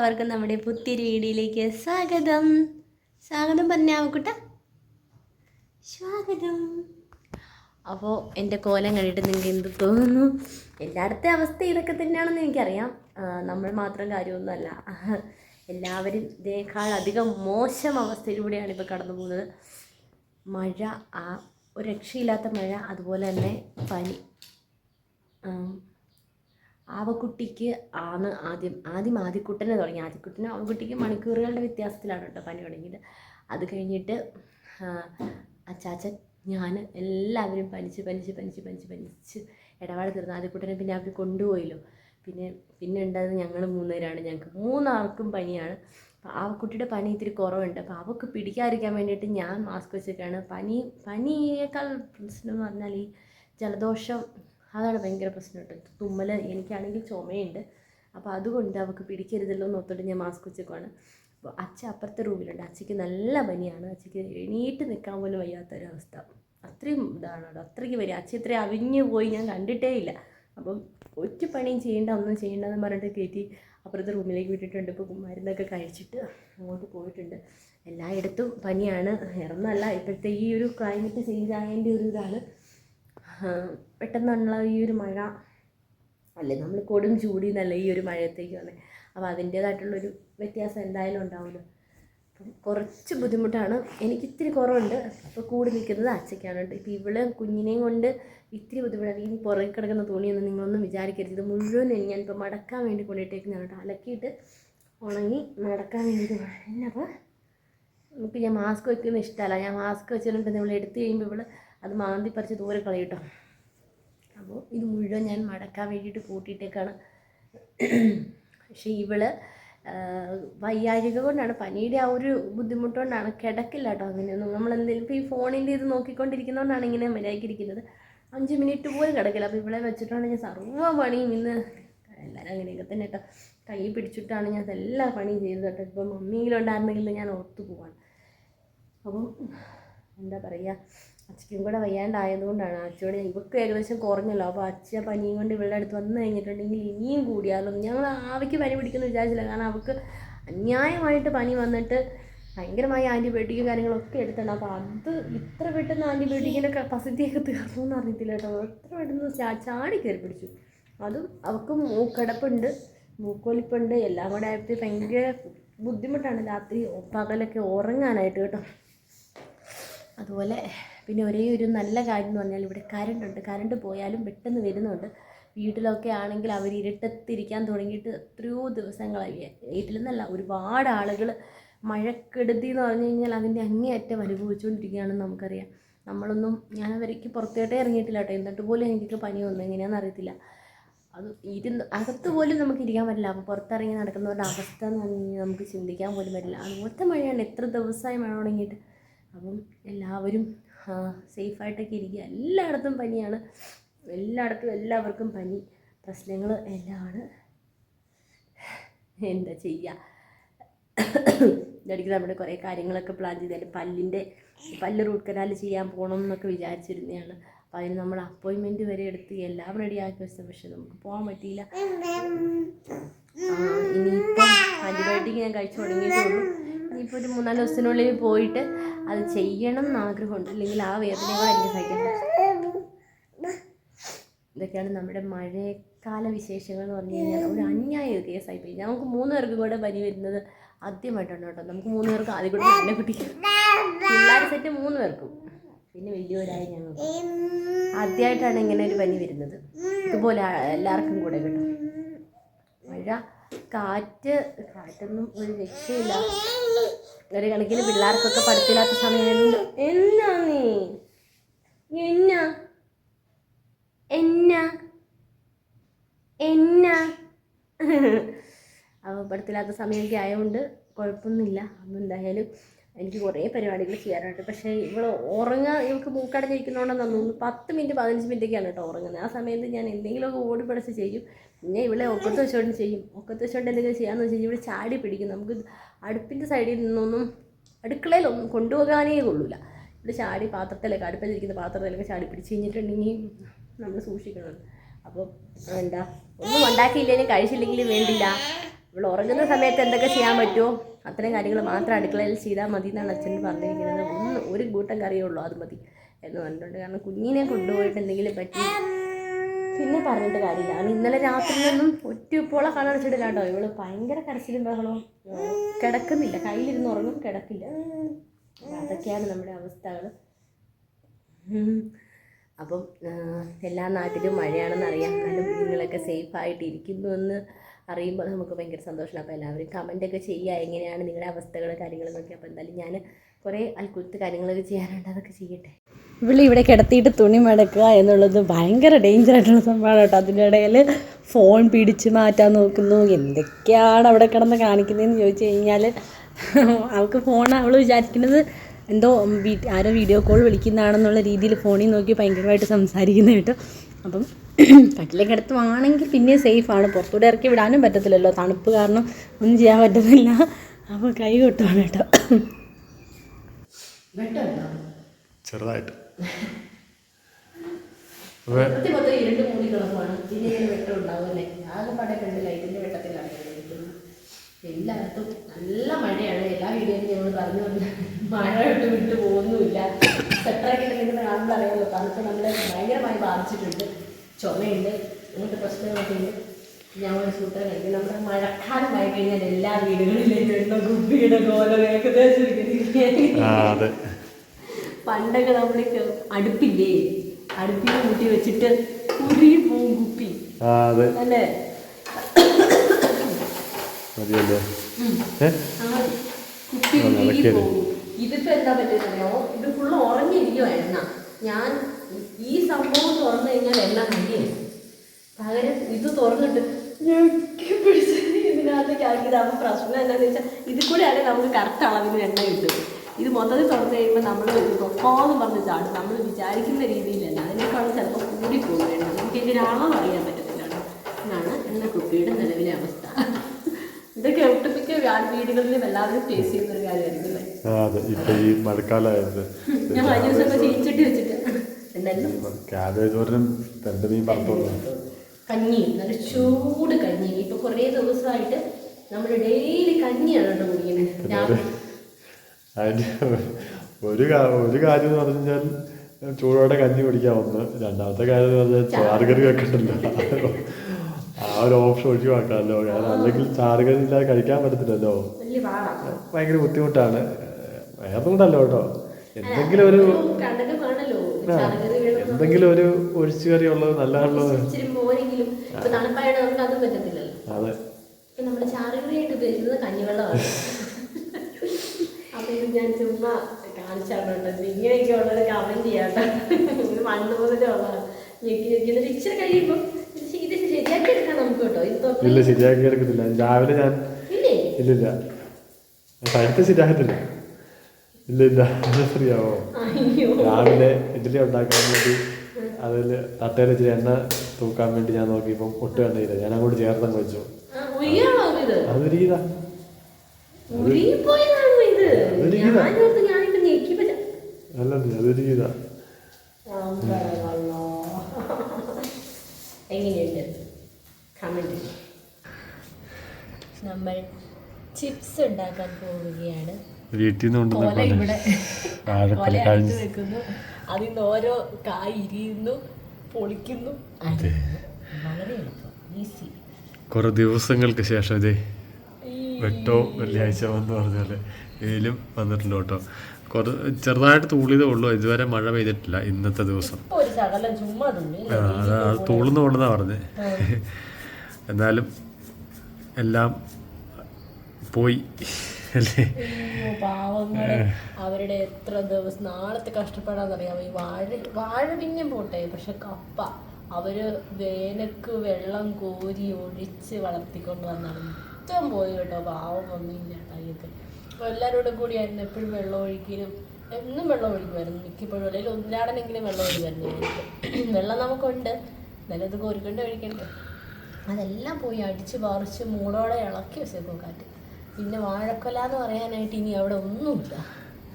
എല്ലാവർക്കും നമ്മുടെ പുത്തിരി സ്വാഗതം. സ്വാഗതം പറഞ്ഞാവക്കൂട്ട സ്വാഗതം. അപ്പോൾ എന്റെ കോലം കണ്ടിട്ട് നിങ്ങൾക്ക് എന്ത് തോന്നുന്നു? എല്ലായിടത്തെ അവസ്ഥ ഇതൊക്കെ തന്നെയാണെന്ന് എനിക്കറിയാം. നമ്മൾ മാത്രം കാര്യമൊന്നുമല്ല. എല്ലാവരും ഇതിനേക്കാൾ അധികം മോശം അവസ്ഥയിലൂടെയാണ് ഇപ്പോൾ കടന്നു പോകുന്നത്. മഴ ആ ഒരു രക്ഷയില്ലാത്ത മഴ അതുപോലെ തന്നെ പനി. ആവക്കുട്ടിക്ക് ആണ് ആദ്യം ആദ്യം ആദ്യക്കുട്ടനെ തുടങ്ങി. ആദ്യക്കുട്ടന് ആവക്കുട്ടിക്ക് മണിക്കൂറുകളുടെ വ്യത്യാസത്തിലാണ് കേട്ടോ പനി തുടങ്ങിയത്. അത് കഴിഞ്ഞിട്ട് ആ, അച്ചാച്ചൻ ഞാൻ എല്ലാവരും പനിച്ച് പനിച്ച് പനിച്ച് പനിച്ച് പനിച്ച് ഇടപാട് തീർന്നു. ആദ്യക്കുട്ടനെ പിന്നെ അവർ കൊണ്ടുപോയല്ലോ. പിന്നെ പിന്നെ ഉണ്ടായത് ഞങ്ങൾ മൂന്നുപേരാണ്. ഞങ്ങൾക്ക് മൂന്നാർക്കും പനിയാണ്. അപ്പോൾ കുട്ടിയുടെ പനി ഇത്തിരി കുറവുണ്ട്. അപ്പോൾ അവൾക്ക് പിടിക്കാതിരിക്കാൻ വേണ്ടിയിട്ട് ഞാൻ മാസ്ക് വെച്ചിട്ടാണ് പനി പനിയേക്കാൾ പ്രശ്നം എന്ന് പറഞ്ഞാൽ ഈ ജലദോഷം അതാണ് ഭയങ്കര പ്രശ്നം കേട്ടോ. തുമ്മൽ എനിക്കാണെങ്കിൽ ചുമയുണ്ട്. അപ്പോൾ അതുകൊണ്ട് അവൾക്ക് പിടിക്കരുതല്ലോ എന്ന് ഓർത്തോട്ട് ഞാൻ മാസ്ക് വെച്ചേക്കുവാണ്. അപ്പോൾ അച്ഛ അപ്പുറത്തെ റൂമിലുണ്ട്. അച്ഛയ്ക്ക് നല്ല പനിയാണ്. അച്ഛയ്ക്ക് എണീറ്റ് നിൽക്കാൻ പോലും വയ്യാത്തൊരവസ്ഥ. അത്രയും ഇതാണ് കേട്ടോ. അത്രയ്ക്ക് വരിക അച്ഛ ഇത്രയും അവിഞ്ഞു പോയി ഞാൻ കണ്ടിട്ടേ ഇല്ല. അപ്പം ഒറ്റ പണിയും ചെയ്യേണ്ട ഒന്നും ചെയ്യേണ്ടെന്ന് പറഞ്ഞിട്ട് കയറ്റി അപ്പുറത്തെ റൂമിലേക്ക് വിട്ടിട്ടുണ്ട്. ഇപ്പോൾ മരുന്നൊക്കെ കഴിച്ചിട്ട് അങ്ങോട്ട് പോയിട്ടുണ്ട്. എല്ലായിടത്തും പനിയാണ്. ഇറന്നല്ല. ഇപ്പോഴത്തെ ഈ ഒരു ക്ലൈമറ്റ് ചേഞ്ച് ആയതിന്റെ ഒരു ഇതാണ്. പെട്ടെന്നുള്ള ഈ ഒരു മഴ അല്ലേ നമ്മൾ കൊടും ചൂടിന്നല്ല ഈ ഒരു മഴയത്തേക്ക് വന്നത് അപ്പോൾ അതിന്റേതായിട്ടുള്ളൊരു വ്യത്യാസം എന്തായാലും ഉണ്ടാവുമല്ലോ. അപ്പം കുറച്ച് ബുദ്ധിമുട്ടാണ്. എനിക്ക് ഇത്തിരി കുറവുണ്ട്. ഇപ്പോൾ കൂടി നിൽക്കുന്നത് അച്ഛയ്ക്കാണ് കേട്ടോ. ഇപ്പോൾ ഇവിടെ കുഞ്ഞിനെയും കൊണ്ട് ഇത്തിരി ബുദ്ധിമുട്ടാണ്. ഈ പുറകെ കിടക്കുന്ന തുണിയൊന്നും നിങ്ങളൊന്നും വിചാരിക്കരുത്. ഇത് മുഴുവൻ ഞാനിപ്പോൾ മടക്കാൻ വേണ്ടി കൊണ്ടിട്ടേക്കുന്നതാണ് കേട്ടോ. അലക്കിയിട്ട് ഉണങ്ങി മടക്കാൻ വേണ്ടിയിട്ട് എന്നപ്പോൾ നമുക്ക് ഞാൻ മാസ്ക് വയ്ക്കുന്ന ഇഷ്ടമല്ല. ഞാൻ മാസ്ക് വെച്ചിട്ടുണ്ട്. നമ്മൾ എടുത്തു കഴിയുമ്പോൾ ഇവൾ അത് മാന്തി പറിച്ച് ദൂരെ കളയും കേട്ടോ അപ്പോൾ ഇത് മുഴുവൻ ഞാൻ മടക്കാൻ വേണ്ടിയിട്ട് കൂട്ടിയിട്ടേക്കാണ്. പക്ഷേ ഇവൾ വയ്യാരിക കൊണ്ടാണ് പനിയുടെ ആ ഒരു ബുദ്ധിമുട്ടുകൊണ്ടാണ് കിടക്കില്ല കേട്ടോ അങ്ങനെയൊന്നും. നമ്മൾ എന്തെങ്കിലും ഇപ്പോൾ ഈ ഫോണിന്റെ ഇത് നോക്കിക്കൊണ്ടിരിക്കുന്നതുകൊണ്ടാണ് ഇങ്ങനെ മര്യാദയ്ക്കിരിക്കുന്നത്. അഞ്ച് മിനിറ്റ് പോലും കിടക്കില്ല. അപ്പോൾ ഇവിടെ വെച്ചിട്ടാണ് ഞാൻ സർവ പണിയും ഇന്ന് എല്ലാവരും അങ്ങനെയൊക്കെ തന്നെ കേട്ടോ. കൈ പിടിച്ചിട്ടാണ് ഞാൻ എല്ലാ പണിയും ചെയ്തത് കേട്ടോ. ഇപ്പം മമ്മിയിലുണ്ടായിരുന്നെങ്കിൽ ഞാൻ ഓർത്തു പോവാണ്. അപ്പം എന്താ പറയുക അച്ഛനും കൂടെ വയ്യാണ്ടായതുകൊണ്ടാണ്. അച്ഛയോട് ഇവർക്ക് ഏകദേശം കുറഞ്ഞല്ലോ. അപ്പോൾ അച്ഛ പനിയും കൊണ്ട് ഇവളുടെ അടുത്ത് വന്നു കഴിഞ്ഞിട്ടുണ്ടെങ്കിൽ ഇനിയും കൂടിയാലും. ഞങ്ങൾ ആവയ്ക്ക് പനി പിടിക്കുന്ന വിചാരിച്ചില്ല. കാരണം അവൾക്ക് അന്യായമായിട്ട് പനി വന്നിട്ട് ഭയങ്കരമായ ആന്റിബയോട്ടിക്കും കാര്യങ്ങളൊക്കെ എടുത്തിട്ടുണ്ട്. അപ്പോൾ അത് ഇത്ര പെട്ടെന്ന് ആന്റിബയോട്ടിക്കിന്റെ കപ്പാസിറ്റിയൊക്കെ തീർന്നു എന്ന് അറിയത്തില്ല കേട്ടോ. എത്ര പെട്ടെന്ന് ചാടി കയറി പിടിച്ചു. അതും അവൾക്ക് മൂക്കടപ്പുണ്ട് മൂക്കൊലിപ്പുണ്ട്. എല്ലാം കൂടെ ആയിട്ട് ഭയങ്കര ബുദ്ധിമുട്ടാണ്. രാത്രി പകലൊക്കെ ഉറങ്ങാനായിട്ട് കേട്ടോ. അതുപോലെ പിന്നെ ഒരേ ഒരു നല്ല കാര്യം എന്ന് പറഞ്ഞാൽ ഇവിടെ കറണ്ട് ഉണ്ട്. കറണ്ട് പോയാലും പെട്ടെന്ന് വരുന്നുണ്ട്. വീട്ടിലൊക്കെ ആണെങ്കിൽ അവർ ഇരുട്ടത്തിരിക്കാൻ തുടങ്ങിയിട്ട് എത്രയോ ദിവസങ്ങളായി. വീട്ടിൽ നിന്നല്ല ഒരുപാട് ആളുകൾ മഴക്കെടുതി എന്ന് പറഞ്ഞു കഴിഞ്ഞാൽ അതിന്റെ അങ്ങേയറ്റം അനുഭവിച്ചുകൊണ്ടിരിക്കുകയാണെന്ന് നമുക്കറിയാം. നമ്മളൊന്നും ഞാൻ അവർക്ക് പുറത്തോട്ടേ ഇറങ്ങിയിട്ടില്ല കേട്ടോ. എന്നിട്ട് പോലും എനിക്ക് പനി വന്നു. എങ്ങനെയാണെന്ന് അറിയത്തില്ല. അത് ഇരുന്ന് അകത്ത് പോലും നമുക്ക് ഇരിക്കാൻ പറ്റില്ല. അപ്പോൾ പുറത്തിറങ്ങി നടക്കുന്നവരുടെ അവസ്ഥ എന്ന് പറഞ്ഞു കഴിഞ്ഞാൽ നമുക്ക് ചിന്തിക്കാൻ പോലും പറ്റില്ല. അതുപോലത്തെ മഴയാണ്. എത്ര ദിവസമായി മഴ തുടങ്ങിയിട്ട്. അപ്പം എല്ലാവരും സേഫായിട്ടൊക്കെ ഇരിക്കുക. എല്ലായിടത്തും പനിയാണ്. എല്ലായിടത്തും എല്ലാവർക്കും പനി. പ്രശ്നങ്ങൾ എല്ലാമാണ്. എന്താ ചെയ്യുക ഇടയ്ക്ക് നമ്മുടെ കുറേ കാര്യങ്ങളൊക്കെ പ്ലാൻ ചെയ്താൽ പല്ലിന്റെ പല്ല് റൂട്ട് കനാൽ ചെയ്യാൻ പോകണം എന്നൊക്കെ വിചാരിച്ചിരുന്നതാണ്. അപ്പോൾ അതിന് നമ്മൾ അപ്പോയിൻമെന്റ് വരെ എടുത്ത് എല്ലാം റെഡിയാക്കി വെച്ചത് പക്ഷെ നമുക്ക് പോകാൻ പറ്റിയില്ല. ഇനിയിപ്പം ആന്റിബയോട്ടിക് ഞാൻ കഴിച്ചു തുടങ്ങിയിട്ടേ ഉള്ളൂ. ഇനിയിപ്പോൾ ഒരു മൂന്നാൽ ദിവസത്തിനുള്ളിൽ പോയിട്ട് അത് ചെയ്യണം എന്ന് ആഗ്രഹമുണ്ട്. അല്ലെങ്കിൽ ആ വേദന കൂടെ എനിക്ക് ഇതൊക്കെയാണ് നമ്മുടെ മഴക്കാല വിശേഷങ്ങൾ എന്ന് പറഞ്ഞു കഴിഞ്ഞാൽ ഒരു അന്യായ കേസായി പോയി. നമുക്ക് മൂന്ന് പേർക്കും കൂടെ പനി വരുന്നത് ആദ്യമായിട്ടാണ് കേട്ടോ. നമുക്ക് മൂന്ന് പേർക്ക് ആദ്യം കൂടെ നല്ല കുട്ടിക്ക്. പിള്ളേർ സെറ്റ് മൂന്ന് പേർക്കും. പിന്നെ വലിയവരായി ഞങ്ങൾ ആദ്യമായിട്ടാണ് ഇങ്ങനെ ഒരു പനി വരുന്നത്. ഇതുപോലെ എല്ലാവർക്കും കൂടെ കേട്ടോ. മഴ കാറ്റ് കാറ്റൊന്നും ഒരു രക്ഷയില്ല. ഒരു കണക്കിന് പിള്ളേർക്കൊക്കെ പഠിത്തില്ലാത്ത സമയം എന്നാ നീ? എന്നാ? എന്നാ? എന്നാ? അപ്പോൾ പഠിത്തില്ലാത്ത സമയമൊക്കെ ആയതുകൊണ്ട് കുഴപ്പമൊന്നുമില്ല. അപ്പം എന്തായാലും എനിക്ക് കുറേ പരിപാടികൾ ചെയ്യാനായിട്ട്. പക്ഷേ ഇവൾ ഉറങ്ങാൻ ഇവൾക്ക് മൂക്കടഞ്ഞിരിക്കുന്നതുകൊണ്ടെന്ന് തോന്നുന്നു. പത്ത് മിനിറ്റ് പതിനഞ്ച് മിനിറ്റൊക്കെയാണ് കേട്ടോ ഉറങ്ങുന്നത്. ആ സമയത്ത് ഞാൻ എന്തെങ്കിലുമൊക്കെ ഓടി പിടിച്ച് ചെയ്യും. പിന്നെ ഇവിടെ ഒക്കത്ത് വെച്ചുകൊണ്ട് ചെയ്യും. ഒക്കത്ത് വെച്ചുകൊണ്ട് എന്തെങ്കിലും ചെയ്യാമെന്ന് വെച്ചാൽ ഇവിടെ ചാടി പിടിക്കും. നമുക്ക് അടുപ്പിന്റെ സൈഡിൽ നിന്നൊന്നും അടുക്കളയിലൊന്നും കൊണ്ടുപോകാനേ കൊള്ളൂല. ഇവിടെ ചാടി പാത്രത്തിലൊക്കെ അടുപ്പിലിരിക്കുന്ന പാത്രത്തിലൊക്കെ ചാടി പിടിച്ച് കഴിഞ്ഞിട്ടുണ്ടെങ്കിൽ നമ്മൾ സൂക്ഷിക്കണം. അപ്പോൾ എന്താ ഒന്നും ഉണ്ടാക്കിയില്ലെങ്കിൽ കഴിച്ചില്ലെങ്കിൽ വേണ്ടില്ല. ഇവൾ ഉറങ്ങുന്ന സമയത്ത് എന്തൊക്കെ ചെയ്യാൻ പറ്റുമോ? അത്തരം കാര്യങ്ങൾ മാത്രം അടുക്കളയിൽ ചെയ്താൽ മതി എന്നാണ് അച്ഛൻ പറഞ്ഞിരിക്കുന്നത്. ഒന്ന് ഒരു കൂട്ടം കറിയേ ഉള്ളൂ അത് മതി എന്ന് പറഞ്ഞിട്ടുണ്ട്. കാരണം കുഞ്ഞിനെ കൊണ്ടുപോയിട്ട് എന്തെങ്കിലും പറ്റി പിന്നെ പറഞ്ഞിട്ട് കാര്യമില്ല. കാരണം ഇന്നലെ രാത്രിയിലൊന്നും ഒറ്റ ഉപ്പോളെ കണ്ണടച്ചിട്ടില്ല കേട്ടോ ഇവൾ ഭയങ്കര കരച്ചിലും ബഹളവും കിടക്കുന്നില്ല. കയ്യിലിരുന്ന് ഉറങ്ങും കിടക്കില്ല. അതൊക്കെയാണ് നമ്മുടെ അവസ്ഥകൾ അപ്പം എല്ലാ നാട്ടിലും മഴയാണെന്ന് അറിയാം. എന്നാലും നിങ്ങളൊക്കെ സേഫായിട്ട് ഇരിക്കുന്നു എന്ന് അറിയുമ്പോൾ നമുക്ക് ഭയങ്കര സന്തോഷമാണ്. അപ്പോൾ എല്ലാവരും കമന്റൊക്കെ ചെയ്യുക. എങ്ങനെയാണ് നിങ്ങളുടെ അവസ്ഥകൾ കാര്യങ്ങളെന്നൊക്കെ അപ്പോൾ എന്തായാലും ഞാൻ കുറേ അൽക്കുലത്ത് കാര്യങ്ങളൊക്കെ ചെയ്യാനുണ്ട്. അതൊക്കെ ചെയ്യട്ടെ. ഇവിടെ ഇവിടെ കിടത്തിയിട്ട് തുണി മടക്കുക എന്നുള്ളത് ഭയങ്കര ഡേഞ്ചർ ആയിട്ടുള്ള സംഭവമാണ് കേട്ടോ. അതിന്റെ ഇടയിൽ ഫോൺ പിടിച്ച് മാറ്റാൻ നോക്കുന്നു. എന്തൊക്കെയാണ് അവിടെ കിടന്ന് കാണിക്കുന്നതെന്ന് ചോദിച്ചു കഴിഞ്ഞാൽ അവൾക്ക് ഫോൺ അവൾ വിചാരിക്കുന്നത് എന്തോ ആരോ വീഡിയോ കോൾ വിളിക്കുന്നതാണെന്നുള്ള രീതിയിൽ ഫോണിൽ നോക്കി ഭയങ്കരമായിട്ട് സംസാരിക്കുന്നത് കേട്ടോ. അപ്പം കട്ടിലേക്ക് കിടത്തുവാണെങ്കിൽ പിന്നെ സേഫാണ് പുറത്തൂടെ ഇറക്കി വിടാനും പറ്റത്തില്ലല്ലോ. തണുപ്പ് കാരണം ഒന്നും ചെയ്യാൻ പറ്റുന്നില്ല. അപ്പോൾ കൈ കൊട്ടുവാണ് കേട്ടോ. ചെറുതായിട്ട്. ഇരുണ്ട് മൂടി കിടക്കുവാണ്. പിന്നെ ഇങ്ങനെ വെട്ടം ഉണ്ടാവുമല്ലേ? ആകെ പടം കണ്ട് ലൈറ്റിന്റെ വെട്ടത്തിലാണ്. എല്ലായിടത്തും നല്ല മഴയാണ്. എല്ലാ വീഡിയോയിലും ഞങ്ങൾ പറഞ്ഞു മഴ വിട്ട് വിട്ട് പോകുന്നുമില്ല. സെറ്ററൊക്കെ നിൽക്കുന്ന കാണുമ്പോൾ അറിയാമല്ലോ തണുപ്പ് നമ്മളെ ഭയങ്കരമായി ബാധിച്ചിട്ടുണ്ട്. ചുമയുണ്ട് അങ്ങനത്തെ പ്രശ്നങ്ങളൊക്കെ ഉണ്ട്. ഞങ്ങൾ സൂത്രം കഴിക്കും. നമ്മുടെ മഴക്കാലമായി കഴിഞ്ഞാൽ എല്ലാ വീടുകളിലും കുപ്പിയുടെ കോലം ഏകദേശം പണ്ടൊക്കെ നമ്മൾ അടുപ്പില്ലേ? അടുപ്പിൽ കൂട്ടി വെച്ചിട്ട് കുരി പോവും കുപ്പി. ആ അതെ. അല്ലേ? കുപ്പി ഇതിപ്പോ എന്താ പറ്റുന്നോ ഇത് ഫുള്ള് ഉറങ്ങിയിരിക്കോ എണ്ണ. ഞാൻ ഈ സംഭവം തുറന്നു കഴിഞ്ഞാൽ എല്ലാം മതിയായി പകരം ഇത് തുറന്നിട്ട് ഞെക്കി പിടിച്ച് ഇതിനകത്തേക്ക് ആക്കിയത്. പ്രശ്നം എന്താണെന്ന് വെച്ചാൽ ഇതിൽ കൂടെയാണ് നമുക്ക് കറക്റ്റ് അളവിന് എണ്ണ കിട്ടും ഇത് മൊത്തത്തിൽ തുറന്നു കഴിയുമ്പോൾ നമ്മൾ തൊക്കോന്ന് പറഞ്ഞ് ചാടും. നമ്മൾ വിചാരിക്കുന്ന രീതിയിലല്ല. അതിനേക്കാളും ചിലപ്പോൾ കൂടി പോകും എണ്ണ നമുക്ക് ഇതിന്റെ അളവ് അറിയാൻ പറ്റത്തില്ല. എന്നാണ് എന്റെ കുട്ടിയുടെ നിലവിലെ അവസ്ഥ. ഇതൊക്കെ ഒട്ടുമിക്ക വീടുകളിലും എല്ലാവരും ഫേസ് ചെയ്യുന്ന ഒരു കാര്യമായിരിക്കും അതെ. ഇപ്പൊ ഈ മഴക്കാലമായത് ഞാൻ കഴിഞ്ഞ ദിവസം ചീച്ചിട്ട് വെച്ചിട്ട്. കഞ്ഞി. നല്ല ചൂട് കഞ്ഞി. ഇപ്പൊ കുറേ ദിവസമായിട്ട് നമ്മൾ ഡെയിലി കഞ്ഞിയാണ് കേട്ടോ കുടിക്കുന്നത്. അതിന്റെ ഒരു ഒരു കാര്യം എന്ന് പറഞ്ഞു കഴിഞ്ഞാൽ ചൂടോടെ കഞ്ഞി കുടിക്കാൻ ഒന്ന് രണ്ടാമത്തെ കാര്യം എന്ന് പറഞ്ഞാൽ ചാറുകറി വെക്കണ്ടല്ലോ. ആ ഒരു ഓപ്ഷൻ ഒഴിവാക്കാമല്ലോ കാരണം അല്ലെങ്കിൽ ചാറുകറി ഇല്ലാതെ കഴിക്കാൻ പറ്റത്തില്ലല്ലോ. ഭയങ്കര ബുദ്ധിമുട്ടാണ്. വേറെ കൊണ്ടല്ലോ കേട്ടോ എന്തെങ്കിലും ഒരു എന്തെങ്കിലും ഒരു ഒഴിച്ചു കറി ഉള്ളത് നല്ലതാണല്ലോ അതും നമ്മൾ ചാറുകറിയായിട്ട് ഉപയോഗിക്കുന്നത് കഞ്ഞിവെള്ളമാണ്. അപ്പൊ ഇത് ഞാൻ ചുമ്മാ കാണിച്ചാണ് കേട്ടോ. ഇങ്ങനെയൊക്കെ ഉള്ളത് കമന്റ് ചെയ്യാട്ടോ. ഇത് മണ്ണ് മുതലേ ഉള്ളതാണ്. ഞെക്കി ഞെക്കി എന്നിട്ട് ഇച്ചിരി കഴിയുമ്പോൾ ഇത് ശരിയാക്കി എടുക്കാം നമുക്ക് കേട്ടോ. ഇത് ഇല്ല ശരിയാക്കി എടുക്കത്തില്ല. രാവിലെ ഞാൻ ഇല്ല? ഇല്ലില്ല. കഴിച്ച ശരിയാകത്തില്ല ഇല്ല ഇല്ല ശരിയാവോ അയ്യോ. രാവിലെ ഇഡ്ഡലി ഉണ്ടാക്കാൻ വേണ്ടി അതിൽ തട്ടയിൽ ഇച്ചിരി എണ്ണ തൂക്കാൻ വേണ്ടി ഞാൻ നോക്കിയപ്പോൾ ഒട്ടും എണ്ണയില്ല. ഞാൻ അങ്ങോട്ട് ചേർത്തങ്ങ് വെച്ചു. ആ, ഇത് അതൊരു ഗീത. എങ്ങനെയുണ്ട്? നമ്മൾ ചിപ്സ് ഉണ്ടാക്കാൻ പോവുകയാണ്. വീട്ടിൽ നിന്ന് വെക്കുന്നു. അതിൽ നിന്ന് ഓരോ കായ് ഇരിയുന്നു പൊളിക്കുന്നു. വളരെ എളുപ്പം. ഈസി. കുറെ ദിവസങ്ങൾക്ക് ശേഷം ഇതേ വെട്ടോ വെള്ളിയാഴ്ച എന്ന് പറഞ്ഞാൽ വെയിലും വന്നിട്ടുണ്ട് കേട്ടോ. കുറേ ചെറുതായിട്ട് തൂളിയതേ ഉള്ളൂ. ഇതുവരെ മഴ പെയ്തിട്ടില്ല ഇന്നത്തെ ദിവസം. ആ, തൂളുന്നു കൊണ്ടെന്നാ പറഞ്ഞത് എന്നാലും എല്ലാം പോയി. അല്ലേ? അവരുടെ എത്ര ദിവസം നാളത്തെ കഷ്ടപ്പാടാന്നറിയാമോ ഈ വാഴ വാഴ പിന്നെ പോട്ടെ പക്ഷെ കപ്പ അവർ വേനക്ക് വെള്ളം കോരി ഒഴിച്ച് വളർത്തിക്കൊണ്ട് വന്നാണ്. മൊത്തം പോയി കേട്ടോ പാവം തയ്യൊക്കെ അപ്പോൾ എല്ലാവരോടും കൂടിയായിരുന്നു എപ്പോഴും വെള്ളം ഒഴിക്കലും. എന്നും വെള്ളം ഒഴിക്കുമായിരുന്നു. മിക്കപ്പോഴും അല്ലെങ്കിൽ ഒന്നിലാടനെങ്കിലും വെള്ളം ഒഴിക്കുമായിരുന്നു വെള്ളം നമുക്കുണ്ട്. എന്നാലും അത് കോരിക്കൊണ്ട് ഒഴിക്കണ്ടേ? അതെല്ലാം പോയി അടിച്ച് പറിച്ച് മൂളോടെ ഇളക്കി വെച്ചേക്കും കാറ്റ്. പിന്നെ വാഴക്കൊല എന്ന് പറയാനായിട്ട് ഇനി അവിടെ ഒന്നുമില്ല.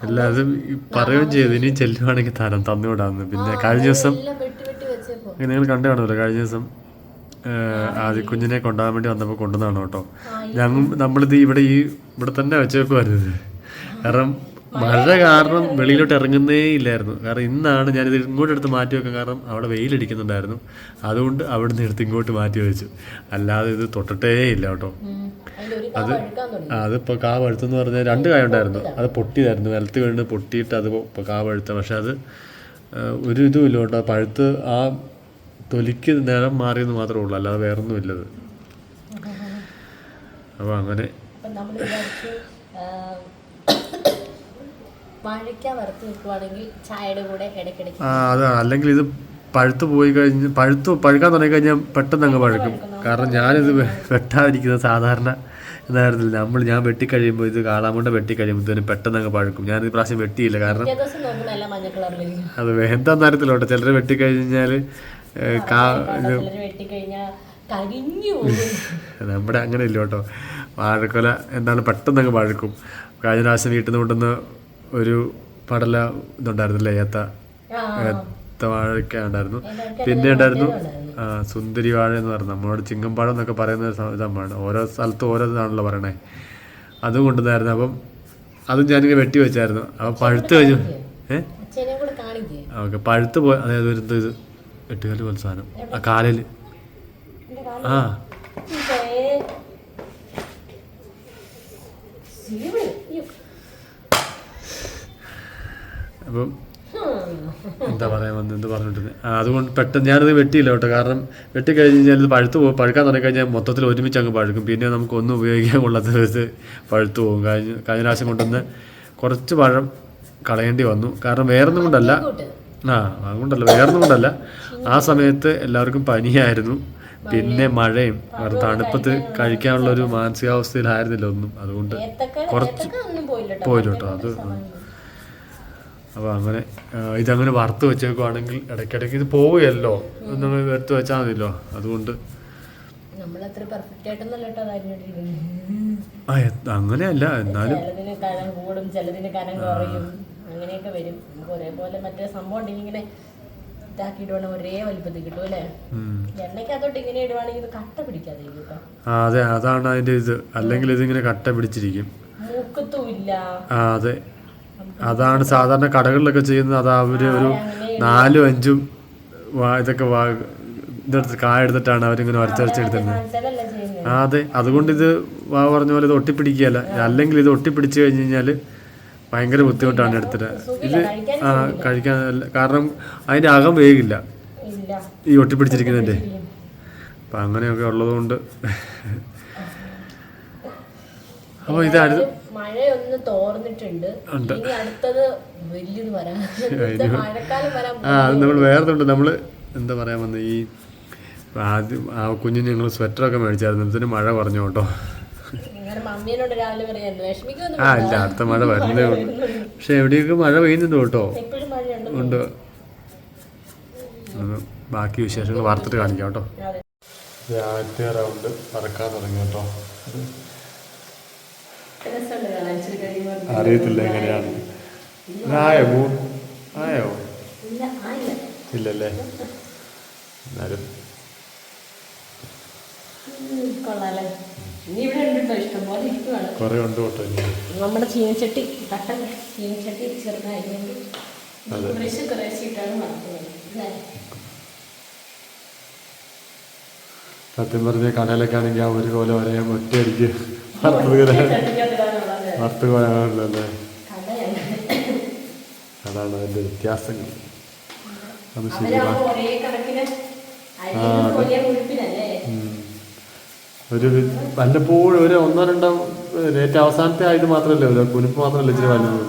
എല്ലാതും പറയുകയും ചെയ്തു. ഇനി ചെല്ലുവാണെങ്കിൽ തരം തന്നുവിടാന്ന്. പിന്നെ കഴിഞ്ഞ ദിവസം നിങ്ങൾ കണ്ടു കാണുമല്ലോ കഴിഞ്ഞ ദിവസം ആദ്യക്കുഞ്ഞിനെ കൊണ്ടുപോകാൻ വേണ്ടി വന്നപ്പോൾ കൊണ്ടുവന്നാണ് കേട്ടോ. ഞങ്ങൾ നമ്മളിത് ഇവിടെ ഈ ഇവിടെ തന്നെ വെച്ചേക്കുമായിരുന്നു ഇത്. കാരണം മഴ കാരണം വെളിയിലോട്ട് ഇറങ്ങുന്നേ ഇല്ലായിരുന്നു. കാരണം ഇന്നാണ് ഞാൻ ഞാനിത് ഇങ്ങോട്ട് എടുത്ത് മാറ്റി വെക്കാൻ കാരണം അവിടെ വെയിലടിക്കുന്നുണ്ടായിരുന്നു. അതുകൊണ്ട് അവിടുന്ന് എടുത്ത് ഇങ്ങോട്ട് മാറ്റി വെച്ചു. അല്ലാതെ ഇത് തൊട്ടിട്ടേ ഇല്ല കേട്ടോ. അത് അതിപ്പോൾ കാ പഴുത്തെന്ന് പറഞ്ഞാൽ രണ്ട് കായ ഉണ്ടായിരുന്നു. അത് പൊട്ടിയതായിരുന്നു. നിലത്ത് വീണ് പൊട്ടിയിട്ട് അത് ഇപ്പോൾ കാ പഴുത്ത. പക്ഷെ അത് ഒരു ഇതും ഇല്ല കേട്ടോ. പഴുത്ത് ആ തൊലിക്ക് നിറം മാറിയെന്ന് മാത്രമേ ഉള്ളൂ അല്ലാതെ വേറൊന്നും ഇല്ലത്. അപ്പോൾ അങ്ങനെ ആ അതാ അല്ലെങ്കിൽ ഇത് പഴുത്ത് പോയി കഴിഞ്ഞ് പഴുത്ത് പഴുക്കാൻ തുടങ്ങി കഴിഞ്ഞാൽ പെട്ടെന്ന് അങ്ങ് പഴുക്കും. കാരണം ഞാനിത് വെട്ടാതിരിക്കുന്നത് സാധാരണ ഇതായിരുന്നില്ല. നമ്മൾ ഞാൻ വെട്ടി വെട്ടിക്കഴിയുമ്പോൾ ഇത് കാളാമുണ്ട വെട്ടിക്കഴിയുമ്പോഴത്തേന് പെട്ടെന്ന് അങ്ങ് പഴുക്കും. ഞാൻ ഈ പ്രാവശ്യം വെട്ടിയില്ല. കാരണം അത് എന്താണെന്ന് അറിയത്തില്ല ചിലർ വെട്ടിക്കഴിഞ്ഞാൽ കാ ചിലർ വെട്ടിക്കഴിഞ്ഞാൽ കരിഞ്ഞു പോകും നമ്മുടെ അങ്ങനെ ഇല്ല കേട്ടോ. വാഴക്കൊല എന്താണ് പെട്ടെന്ന് അങ്ങ് പഴുക്കും കഴിഞ്ഞ പ്രാവശ്യം വീട്ടിൽ നിന്ന് കൊണ്ടുവന്ന് ഒരു പടല ഇതുണ്ടായിരുന്നില്ലേ ഏത്ത? ഏത്ത വാഴക്ക ഉണ്ടായിരുന്നു. പിന്നെ ഉണ്ടായിരുന്നു സുന്ദരി വാഴ എന്ന് പറഞ്ഞു നമ്മളോട് ചിങ്ങമ്പാഴം എന്നൊക്കെ പറയുന്ന ഒരു സംഭവമാണ്. ഓരോ സ്ഥലത്തും ഓരോ ഇതാണല്ലോ പറയണേ. അതും കൊണ്ടുവന്നായിരുന്നു. അപ്പം അതും ഞാനിങ്ങനെ വെട്ടി വെച്ചായിരുന്നു. അപ്പം പഴുത്ത് കഴിഞ്ഞു. ഏ അച്ഛനെ കൂടെ കാണിക്കേ. ഓക്കെ പഴുത്ത് പോയി. അതായത് ഒരു ഇത് എട്ടുകാൽ പോലെ സാധനം ആ കാലിൽ ആ. അപ്പം എന്താ പറയാൻ വന്നത്? എന്ത് പറഞ്ഞിട്ട് അതുകൊണ്ട് പെട്ടെന്ന് ഞാനത് വെട്ടിയില്ല കേട്ടോ. കാരണം വെട്ടിക്കഴിഞ്ഞ് കഴിഞ്ഞാൽ ഇത് പഴുത്തു പോകും. പഴുക്കാൻ തുടങ്ങി കഴിഞ്ഞാൽ മൊത്തത്തിൽ ഒരുമിച്ച് അങ്ങ് പഴുക്കും. പിന്നെ നമുക്ക് ഒന്നും ഉപയോഗിക്കാൻ കൊള്ളാത്ത വിധത്തിൽ പഴുത്ത് പോകും. കഴിഞ്ഞ കഴിഞ്ഞ പ്രാവശ്യം കൊണ്ടുവന്ന് കുറച്ച് പഴം കളയേണ്ടി വന്നു. കാരണം വേറൊന്നും കൊണ്ടല്ല. ആ അതുകൊണ്ടല്ല വേറൊന്നും കൊണ്ടല്ല ആ സമയത്ത് എല്ലാവർക്കും പനിയായിരുന്നു. പിന്നെ മഴയും. വേറെ തണുപ്പത്ത് കഴിക്കാനുള്ള ഒരു മാനസികാവസ്ഥയിലായിരുന്നില്ല ഒന്നും. അതുകൊണ്ട് കുറച്ച് പോയില്ല കേട്ടോ. അത് അപ്പോൾ അങ്ങനെ ഇതങ്ങനെ വറുത്ത് വെച്ചേക്കുവാണെങ്കിൽ ഇടയ്ക്കിടയ്ക്ക് ഇത് പോവുകയല്ലോ. നമ്മൾ എടുത്ത് വെച്ചാൽ മതിയല്ലോ. അതുകൊണ്ട് അങ്ങനെയല്ല. എന്നാലും അങ്ങനെയൊക്കെ വരും. നമുക്ക് ഒരേപോലെ മറ്റേ സംഭവം ഉണ്ടെങ്കിൽ ഇങ്ങനെ ഇതാക്കിയിട്ട് വേണം ഒരേ വലിപ്പത്തിൽ കിട്ടും അല്ലേ. എണ്ണയ്ക്കകത്തോട്ട് ഇങ്ങനെ ഇടുവാണെങ്കിൽ ഇത് കട്ട പിടിക്കാതെ കേട്ടോ. അതെ അതാണ് അതിന്റെ ഇത്. അല്ലെങ്കിൽ ഇതിങ്ങനെ കട്ട പിടിച്ചിരിക്കും. മൂക്കത്തുമില്ല അതെ. അതാണ് സാധാരണ കടകളിലൊക്കെ ചെയ്യുന്നത്. അത് അവർ ഒരു നാലും അഞ്ചും ഇതൊക്കെ ഇതെടുത്ത് കായ എടുത്തിട്ടാണ് അവരിങ്ങനെ വരച്ചരച്ചെടുത്തിരുന്നത് അതെ അതുകൊണ്ട് ഇത് വാ പറഞ്ഞ പോലെ ഇത് ഒട്ടിപ്പിടിക്കുകയല്ല. അല്ലെങ്കിൽ ഇത് ഒട്ടിപ്പിടിച്ചു കഴിഞ്ഞ് കഴിഞ്ഞാൽ ഭയങ്കര ബുദ്ധിമുട്ടാണ് എടുത്തിട്ട്. ഇത് ആ കഴിക്കാൻ കാരണം അതിന്റെ അകം വേഗില്ല ഈ ഒട്ടിപ്പിടിച്ചിരിക്കുന്നതിന്റെ അപ്പം അങ്ങനെയൊക്കെ ഉള്ളതുകൊണ്ട്. അപ്പോൾ ഇത് അടുത്ത് മഴയൊന്ന് തോർന്നിട്ടുണ്ട്. അടുത്തത് വരാൻ ആ അത് നമ്മൾ വേറെ ഉണ്ട് നമ്മൾ എന്താ പറയാൻ വന്നത് ഈ ആദ്യം ആ കുഞ്ഞിന് ഞങ്ങൾ സ്വെറ്ററൊക്കെ മേടിച്ചായിരുന്നു. എന്നിട്ട് മഴ കുറഞ്ഞു കേട്ടോ. ആ ഇല്ല അടുത്ത മഴ വരുന്നേ ഉള്ളൂ. പക്ഷെ എവിടെയൊക്കെ മഴ പെയ്യുന്നുണ്ട് കേട്ടോ. ഉണ്ട്. ബാക്കി വിശേഷങ്ങൾ വാർത്തിട്ട് കാണിക്കാം കേട്ടോ. ആദ്യത്തെ റൗണ്ട് പറക്കാൻ തുടങ്ങി കേട്ടോ. അറിയത്തില്ല എങ്ങനെയാണ്? ആയോ ആയോ? ഇല്ലല്ലേ? എന്നാലും കൊള്ളാല്ലേ ഇവിടെ കേട്ടോ ഇഷ്ടംപോലെ ഇരിക്കുവാണ്. കുറേ ഉണ്ട് കേട്ടോ നമ്മുടെ ചീനച്ചട്ടി കട്ടൻ ചീനച്ചട്ടി. കുറേശ്ശെ ഇട്ടാണ് സത്യം പറഞ്ഞ കടയിലൊക്കെ ആണെങ്കിൽ ആ ഒരു കോലം വരെ ഒറ്റയടിക്ക് വറുത്ത് കോലാണല്ലേ അതാണ് അതിന്റെ വ്യത്യാസങ്ങൾ. അത് ശരി ആ അതെ. ഒരേ വല്ലപ്പോഴും ഒരു ഒന്നോ രണ്ടോ ഏറ്റവും അവസാനത്തെ ആയത് മാത്രമല്ലേ ഒരു കുനിപ്പ് മാത്രമല്ല ഇച്ചിരി വലുത്.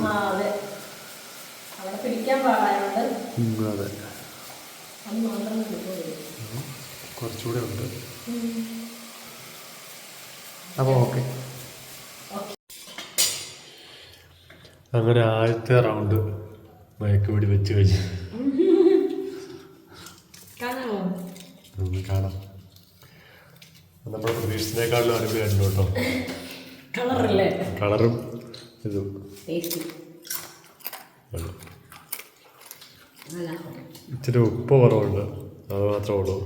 അതെ. കുറച്ചുകൂടെ ഉണ്ട്. അപ്പോൾ ഓക്കെ. അങ്ങനെ ആദ്യത്തെ റൗണ്ട് മയക്കുപിടി വെച്ച് കഴിഞ്ഞു. കാണാം. നമ്മുടെ പ്രതീക്ഷിച്ചതിനേക്കാളും അടിപൊളിയായിരുന്നു കേട്ടോ. കളറല്ലേ? കളറും ഇതും. ഇച്ചിരി ഉപ്പ് കുറവുണ്ട്. അത് മാത്രമേ ഉള്ളൂ.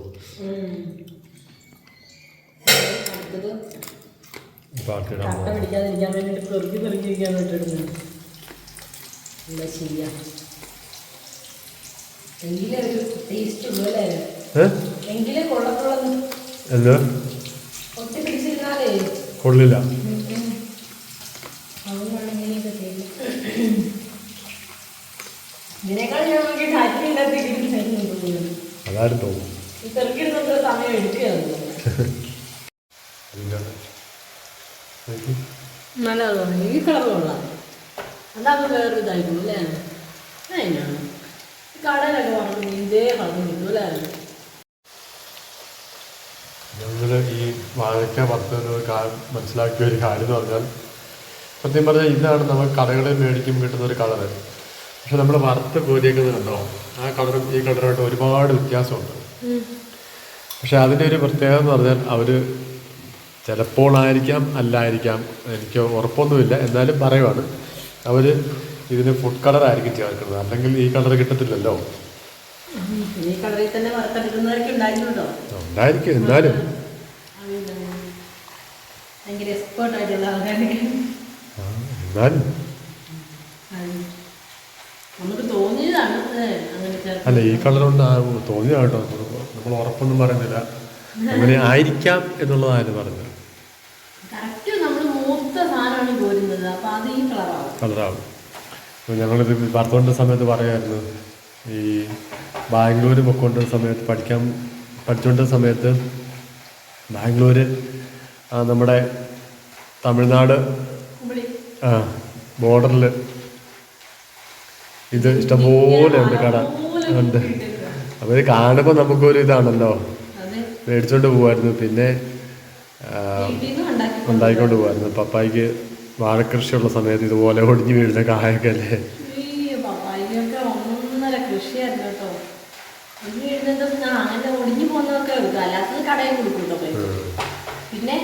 പാട്ടിടാൻ പിടിക്കാതിരിക്കാൻ വേണ്ടിയിട്ട് പെറുക്കി എന്താ ചെയ്യാ? എങ്കിലേ ഒരു ടേസ്റ്റ് ഉള്ളൂ അല്ലേ? ഏഹ് എങ്കിലേ കൊള്ളത്തുള്ളൂ. എന്താ ഒട്ടി പിടിച്ചിരുന്നാലേ കൊള്ളില്ല അതുകൊണ്ടാണ് ഇങ്ങനെയൊക്കെ ചെയ്യുന്നത് ഇതിനേക്കാൾ ഞാൻ നോക്കി അരി ഉണ്ടാക്കിയിരിക്കുന്നു തോന്നുന്നു അതാരും തോന്നുന്നു. നല്ലതാണ് ഈ കളർ കൊള്ളാം. അതാകുമ്പോൾ വേറൊരു ഇതായിരിക്കും അല്ലേ? അതിനാണ് കടയിലൊക്കെ പറഞ്ഞു ഇതേ കളർ കിട്ടും അല്ലേ? ഞങ്ങൾ ഈ വാഴയ്ക്ക വറുത്തത് മനസ്സിലാക്കിയ ഒരു കാര്യം എന്ന് പറഞ്ഞാൽ സത്യം പറഞ്ഞാൽ ഇതാണ് നമ്മൾ കടകളിൽ മേടിക്കും കിട്ടുന്ന ഒരു കളറ്. പക്ഷെ നമ്മൾ വറുത്ത് കോരിയേക്കുന്നത് ഉണ്ടോ ആ കളറും ഈ കളറുമായിട്ട് ഒരുപാട് വ്യത്യാസമുണ്ട്. പക്ഷെ അതിന്റെ ഒരു പ്രത്യേകത എന്ന് പറഞ്ഞാൽ അവർ ചിലപ്പോൾ ആയിരിക്കാം അല്ലായിരിക്കാം എനിക്ക് ഉറപ്പൊന്നുമില്ല. എന്നാലും പറയുവാണ് അവർ ഇതിന് ഫുഡ് കളർ ആയിരിക്കും ചേർക്കുന്നത്. അല്ലെങ്കിൽ ഈ കളർ കിട്ടത്തില്ലല്ലോ. ഉണ്ടായിരിക്കും എന്നാലും. ഭയങ്കര എക്സ്പേർട്ട് ആയിട്ടുള്ള ആൾക്കാരൊക്കെ. നമുക്ക് തോന്നിയതാണ്. അല്ലേ ഈ കളറുണ്ട് തോന്നിയാട്ടോ നമ്മൾ ഉറപ്പൊന്നും പറയുന്നില്ല. അങ്ങനെ ആയിരിക്കാം എന്നുള്ളതാണ് പറഞ്ഞത്. കറക്റ്റ് നമ്മൾ മൂർത്ത സാധനമാണ് പോരുന്നത്. അപ്പോൾ അത് ഈ കളറാവും. കളറാവും. അപ്പോൾ ഞങ്ങളിത് പറഞ്ഞുകൊണ്ട സമയത്ത് പറയായിരുന്നു. ഈ ബാംഗ്ലൂർ പൊക്കൊണ്ട സമയത്ത് പഠിക്കാൻ പഠിച്ചുകൊണ്ട സമയത്ത് ബാംഗ്ലൂർ നമ്മുടെ തമിഴ്നാട് ആ ബോർഡറിൽ ഇത് ഇഷ്ടംപോലെ ഉണ്ട് കട ഉണ്ട്. അപ്പോൾ ഇത് കാണുമ്പോൾ നമുക്കൊരു ഇതാണല്ലോ. മേടിച്ചോണ്ട് പോവായിരുന്നു. പിന്നെ ഉണ്ടാക്കിക്കൊണ്ട് പോവായിരുന്നു. പപ്പായ്ക്ക് വാഴക്കൃഷിയുള്ള സമയത്ത് ഇതുപോലെ ഒടിഞ്ഞു വീഴുന്ന കായൊക്കെ അല്ലേ ഈ പപ്പായൊക്കെ ഒന്നൊന്നര കൃഷിയായിരുന്നു കേട്ടോ ഒടിഞ്ഞു എഴുതുന്നത് ആ അങ്ങനെ ഒടിഞ്ഞു പോകുന്നതൊക്കെ എടുക്കും അല്ലാത്തത് കടയിൽ കൊടുക്കും കേട്ടോ പൈസ. പിന്നെ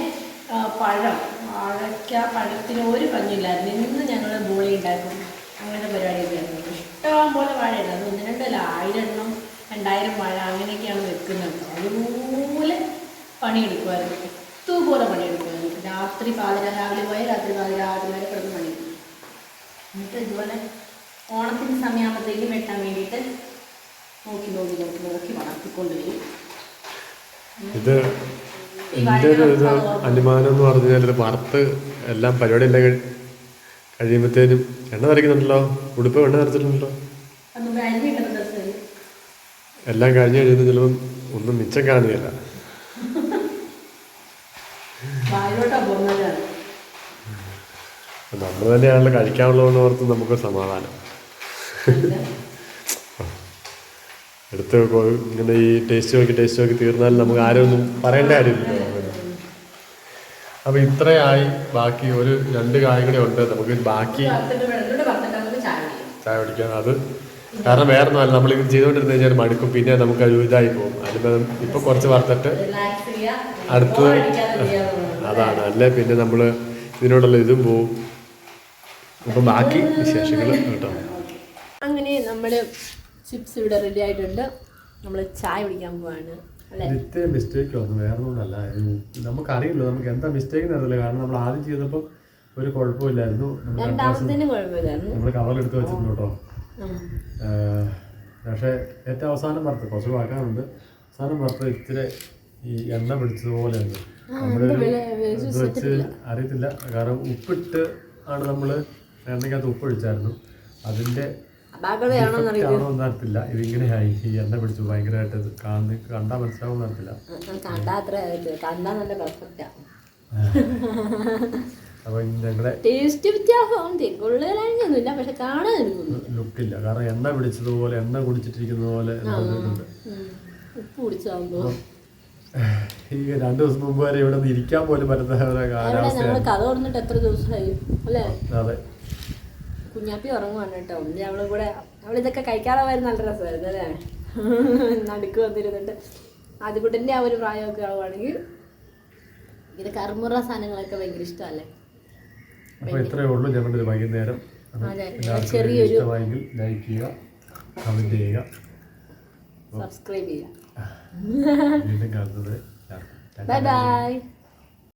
ആ, പഴം വാഴയ്ക്ക പഴത്തിന് ഒരു പഞ്ഞില്ലായിരുന്നു ഇന്ന് ഞങ്ങൾ ബോളി ഉണ്ടാക്കും. അങ്ങനത്തെ പരിപാടിയൊക്കെയായിരുന്നു ഇഷ്ടം പോലെ വാഴയുണ്ട് അത് ഒന്ന് രണ്ടല്ല ആയിരം എണ്ണം രണ്ടായിരം വാഴ അങ്ങനെയൊക്കെയാണ് വെക്കുന്നത്. അതുപോലെ പണിയെടുക്കുമായിരുന്നു. ഇതുപോലെ പണിയെടുക്കുമായിരുന്നു. രാത്രി പാതിര രാവിലെ പോയ രാത്രി പാതിര രാത്രി വരെ കിടന്ന് പണിയെടുക്കും. എന്നിട്ട് ഇതുപോലെ ഓണത്തിന് സമയമാകുമ്പോഴത്തേക്ക് വെട്ടാൻ വേണ്ടിയിട്ട് നോക്കി നോക്കി നോക്കി നോക്കി വളർത്തിക്കൊണ്ട് വരും. ഇത് എന്റെ ഒരു ഇത് അനുമാനം എന്ന് പറഞ്ഞാൽ കഴിഞ്ഞാൽ വറുത്ത് എല്ലാം പരിപാടി കഴി കഴിയുമ്പോഴത്തേനും എണ്ണ നിറയ്ക്കുന്നുണ്ടല്ലോ. ഉടുപ്പ് എണ്ണ നിറച്ചിട്ടുണ്ടല്ലോ. എല്ലാം കഴിഞ്ഞ് കഴിയുമ്പോൾ ചിലപ്പം ഒന്നും മിച്ചം കാണുകയില്ല. നമ്മൾ തന്നെയാണല്ലോ കഴിക്കാനുള്ളതെന്ന് ഓർത്ത് നമുക്ക് സമാധാനം. എടുത്ത് ഇങ്ങനെ ഈ ടേസ്റ്റ് നോക്കി ടേസ്റ്റ് നോക്കി തീർന്നാൽ നമുക്ക് ആരൊന്നും പറയേണ്ട കാര്യമില്ല. അപ്പോൾ ഇത്രയായി. ബാക്കി ഒരു രണ്ട് കായ കൂടെ ഉണ്ട്. നമുക്ക് ബാക്കി ചായ പിടിക്കാം അത് കാരണം വേറെ ഒന്നുമല്ല നമ്മൾ ഇത് ചെയ്തുകൊണ്ടിരുന്ന കഴിഞ്ഞാൽ മടുക്കും. പിന്നെ നമുക്ക് അത് ഇതായി പോകും. അതിപ്പോൾ ഇപ്പോൾ കുറച്ച് വറുത്തിട്ട് അടുത്ത്. അതാണ്. അല്ലേ? പിന്നെ നമ്മൾ ഇതിനോടുള്ള ഇതും പോവും. അപ്പം ബാക്കി വിശേഷങ്ങൾ കേട്ടോ. അങ്ങനെ നമ്മൾ ചിപ്സ് ഇവിടെ റെഡി ആയിട്ടുണ്ട്. നമ്മൾ ചായ കുടിക്കാൻ പോവാണ്. അല്ലേ? ഇത്തിരി മിസ്റ്റേക്ക് വന്നു വേറെ ഒന്നുമല്ല നമുക്കറിയില്ല. നമുക്ക് എന്താ മിസ്റ്റേക്ക് അറിയില്ല. കാരണം നമ്മൾ ആദ്യം ചെയ്തപ്പോൾ ഒരു കുഴപ്പമില്ലായിരുന്നു. നമ്മൾ നമ്മൾ കവറിലെടുത്ത് വെച്ചിട്ടുണ്ട് കേട്ടോ. പക്ഷേ ഏറ്റവും അവസാനം വറുത്ത് കുറച്ച് വാക്കാനുണ്ട്. അവസാനം വറുത്ത് ഇത്തിരി ഈ എണ്ണ പിടിച്ചതുപോലെ ഉണ്ട് നമ്മുടെ വെച്ച് അറിയത്തില്ല. കാരണം ഉപ്പിട്ട് ആണ് നമ്മൾ എണ്ണയ്ക്കകത്ത് ഉപ്പ് ഒഴിച്ചായിരുന്നു. അതിന്റെ അപാകതയാണോ effect ആണോ എന്ന് അറിയത്തില്ല ഇതിങ്ങനെയായി? ഈ എണ്ണ പിടിച്ചു ഭയങ്കരമായിട്ട് ഇത് കാണി കണ്ടാൽ മനസ്സിലാവും അറിയത്തില്ല കണ്ടാ കണ്ടാ ലുക്കില്ല കാരണം എണ്ണ പിടിച്ചതുപോലെ എണ്ണ കുടിച്ചിട്ടിരിക്കുന്ന പോലെ ഈ രണ്ടു ദിവസം മുമ്പ് വരെ ഇവിടെ ഇരിക്കാൻ പോലും പറ്റുന്ന ഒരു അവിടെ കുഞ്ഞാപ്പി ഉറങ്ങുവാണ് കേട്ടോ. അവൾ കൂടെ അവളിതൊക്കെ കഴിക്കാറാവായിരുന്നു നല്ല രസമായിരുന്നു അല്ലേ? നടുക്ക് വന്നിരുന്നിട്ട്. ആദ്യകുട്ടന്റെ ആ ഒരു പ്രായമൊക്കെ ആവുകയാണെങ്കിൽ ഇത് കറുമുറ സാധനങ്ങളൊക്കെ ഭയങ്കര ഇഷ്ടമല്ലേ? അപ്പോൾ ഇത്രയേ ഉള്ളൂ. ഞങ്ങളുടെ ഒരു വൈകുന്നേരം. ചെറിയൊരു- ലൈക്ക് ചെയ്യുക കമന്റ് ചെയ്യുക. സബ്സ്ക്രൈബ് ചെയ്യുക. വീണ്ടും കാണുന്നത്. Bye bye